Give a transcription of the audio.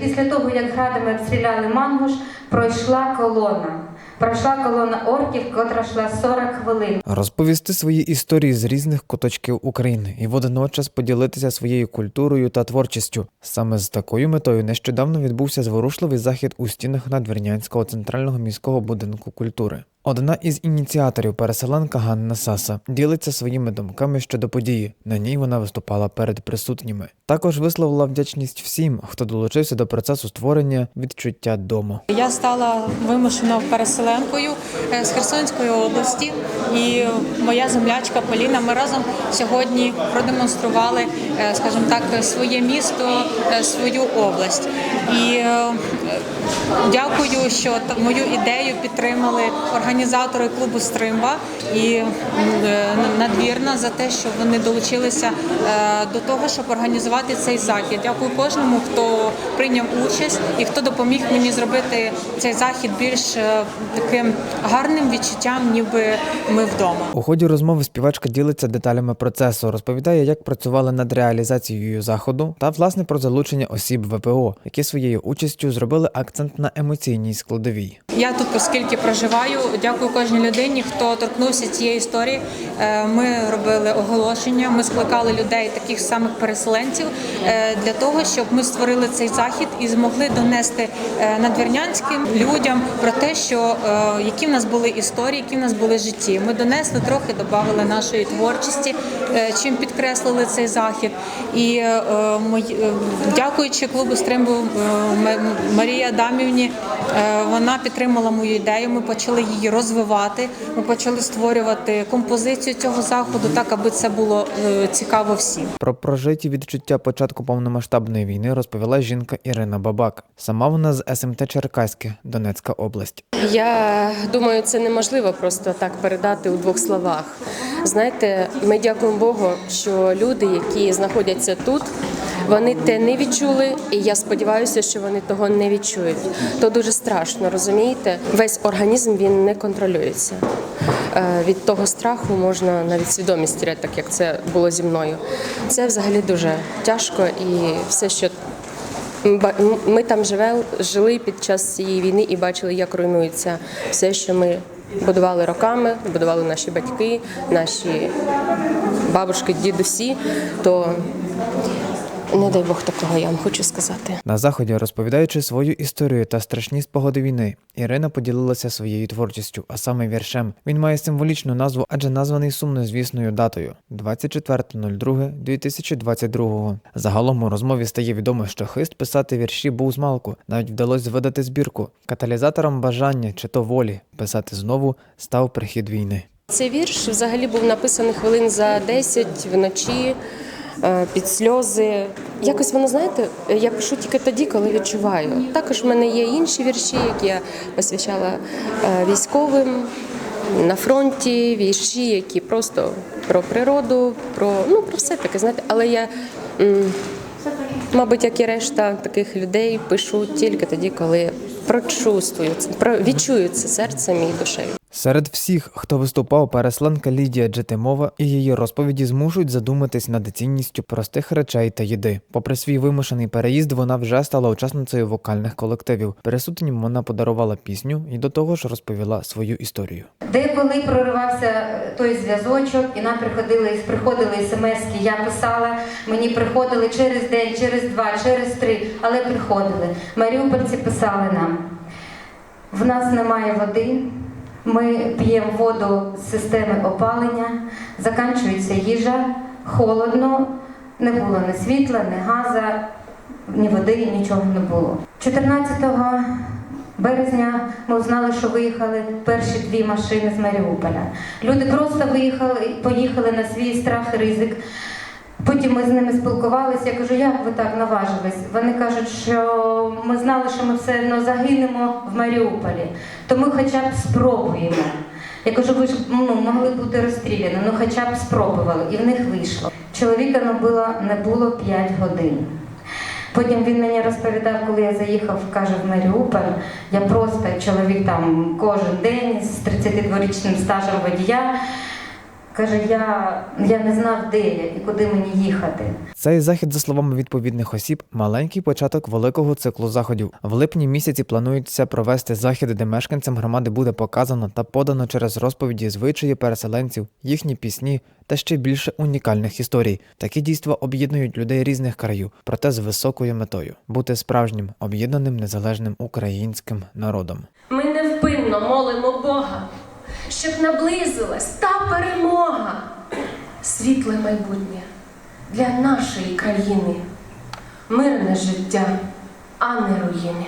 Після того, як градами обстріляли Мангуш, пройшла колона. Пройшла колона орків, котра йшла 40 хвилин. Розповісти свої історії з різних куточків України і водночас поділитися своєю культурою та творчістю. Саме з такою метою нещодавно відбувся зворушливий захід у стінах Надвірнянського центрального міського будинку культури. Одна із ініціаторів переселенка Ганна Саса ділиться своїми думками щодо події. На ній вона виступала перед присутніми. Також висловила вдячність всім, хто долучився до процесу створення відчуття дому. Я стала вимушено переселенкою е, з Херсонської області, і моя землячка Поліна. Ми разом сьогодні продемонстрували, е, скажімо так, своє місто, е, свою область. І дякую, що мою ідею підтримали організатори клубу Стримба і е, надвірна за те, що вони долучилися е, до того, щоб організувати цей захід. Дякую кожному, хто прийняв участь і хто допоміг мені зробити цей захід більш е, таким гарним відчуттям, ніби ми вдома. У ході розмови співачка ділиться деталями процесу, розповідає, як працювали над реалізацією заходу та власне про залучення осіб ВПО, які своєю участю зробили акцент на емоційній складовій. Я тут, оскільки проживаю, дякую кожній людині, хто торкнувся цієї історії. Е, Ми робили оголошення, ми скликали людей, таких самих переселенців, е, для того, щоб ми створили цей захід і змогли донести е, надвірнянським людям про те, що які в нас були історії, які в нас були житті. Ми донесли трохи, додали нашої творчості, чим підкреслили цей захід. І дякуючи клубу Стримбу Марії Адамівні, вона підтримала мою ідею. Ми почали її розвивати. Ми почали створювати композицію цього заходу, так аби це було е, цікаво всім. Про прожиті відчуття початку повномасштабної війни розповіла жінка Ірина Бабак. Сама вона з СМТ Черкаське, Донецька область. Я думаю, це неможливо просто так передати у двох словах. Знаєте, ми дякуємо Богу, що люди, які знаходяться тут, вони те не відчули, і я сподіваюся, що вони того не відчують. То дуже страшно, розумієте? Весь організм він не контролюється. Е, Від того страху можна навіть свідомість теряти, так як це було зі мною. Це взагалі дуже тяжко і все, що Ми там жили під час цієї війни і бачили, як руйнується все, що ми будували роками, будували наші батьки, наші бабушки, дідусі. То не дай Бог такого, я вам хочу сказати. На заході, розповідаючи свою історію та страшні спогади війни, Ірина поділилася своєю творчістю, а саме віршем. Він має символічну назву, адже названий сумнозвісною датою 24.02.2022. Загалом у розмові стає відомо, що хист писати вірші був з малку. Навіть вдалося видати збірку. Каталізатором бажання чи то волі писати знову став прихід війни. Цей вірш взагалі був написаний хвилин за 10 вночі. Е, Під сльози. Якось воно, знаєте, я пишу тільки тоді, коли відчуваю. Також в мене є інші вірші, які я посвящала е, військовим на фронті, вірші, які просто про природу, про ну про все таке, знаєте, але я. Мабуть, як і решта таких людей, пишу тільки тоді, коли прочувствую відчую це серцем і душею. Серед всіх, хто виступав, пересланка Лідія Джетимова і її розповіді змушують задуматись над цінністю простих речей та їди. Попри свій вимушений переїзд, вона вже стала учасницею вокальних колективів. Присутнім вона подарувала пісню і до того ж розповіла свою історію. Деколи проривався е, той зв'язочок, і нам приходили, приходили смски, я писала, мені приходили через день, через два, через три, але приходили. Маріупольці писали нам. В нас немає води, ми п'ємо воду з системи опалення, закінчується їжа, холодно, не було ні світла, ні газа, ні води, нічого не було. 14 березня ми узнали, що виїхали перші дві машини з Маріуполя. Люди просто виїхали, поїхали на свій страх і ризик. Потім ми з ними спілкувалися. Я кажу, як ви так наважились? Вони кажуть, що ми знали, що ми все одно загинемо в Маріуполі, то ми хоча б спробуємо. Я кажу, ви ж ну, могли бути розстріляні, ну хоча б спробували, і в них вийшло. Чоловіка було, не було 5 годин. Потім він мені розповідав, коли я заїхав, каже, в Маріуполь, я просто чоловік там кожен день з 32-річним стажем водія. Каже, я, я не знав, де я і куди мені їхати. Цей захід, за словами відповідних осіб, маленький початок великого циклу заходів. В липні місяці планується провести заходи, де мешканцям громади буде показано та подано через розповіді звичаї переселенців, їхні пісні та ще більше унікальних історій. Такі дійства об'єднують людей різних країв, проте з високою метою бути справжнім об'єднаним незалежним українським народом. Ми невпинно молимо Бога, щоб наблизилась та перемога, світле майбутнє для нашої країни, мирне життя, а не руїни.